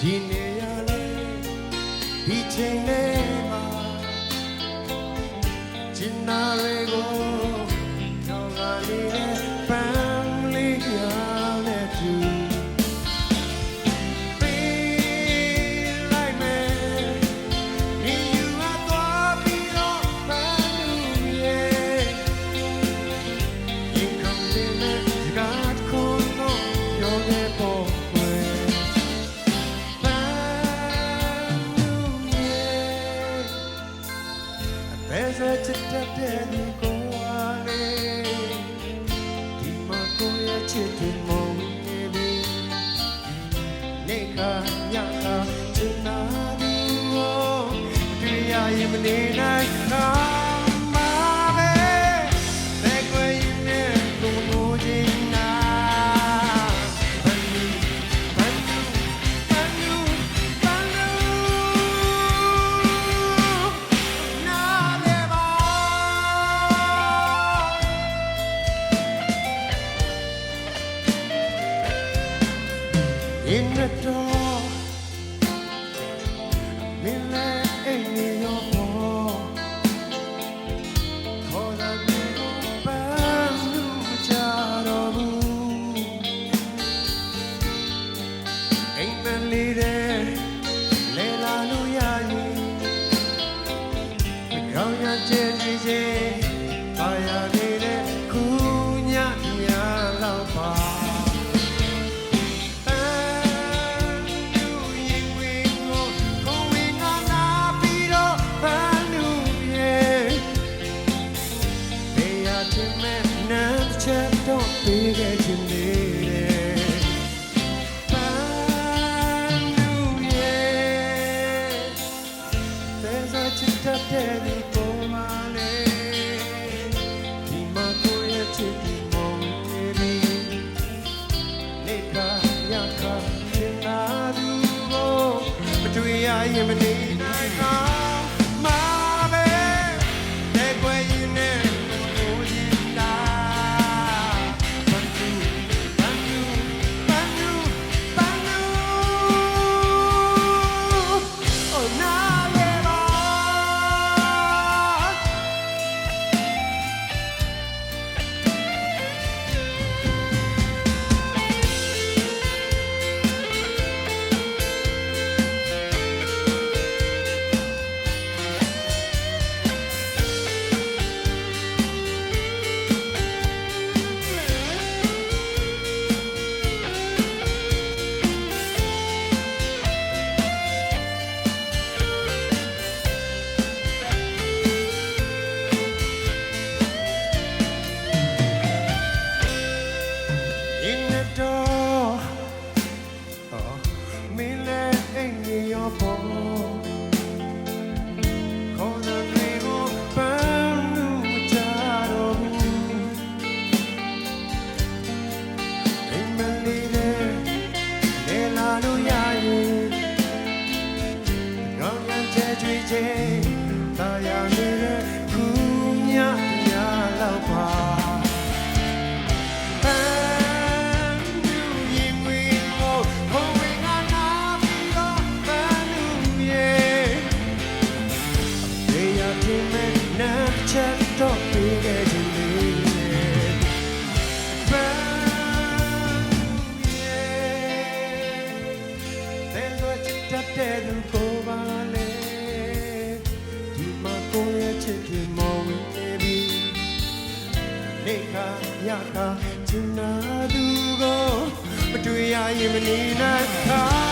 ဒီနေရာလေးဒီချိန်လေးမှာချင်နာတွေကိုကြော အသက်ဆွချစ်တတ်တဲ့ဒီကိုဝါလေးဒီမှာကိုရဲ့ချစ်သူမုန်းနေပြီနေခါညခါချင်နာသူကိုတွေ့ရရင်မနေနိုင် In the door, midnight in your hall. ခေါ်လာပြီးပန်းလူမကြတော့ဘူးအိမ်မလေးတဲ့လဲလာလို့ရရင်ကောင်းရကျဲစီ Between ya yin ma ni nai ka Ma they la lu ya yin. Gong yan che chui che, ta ရခါချင်နာသူကိုမတွေ့ရရင်မနေနိုင်ခါ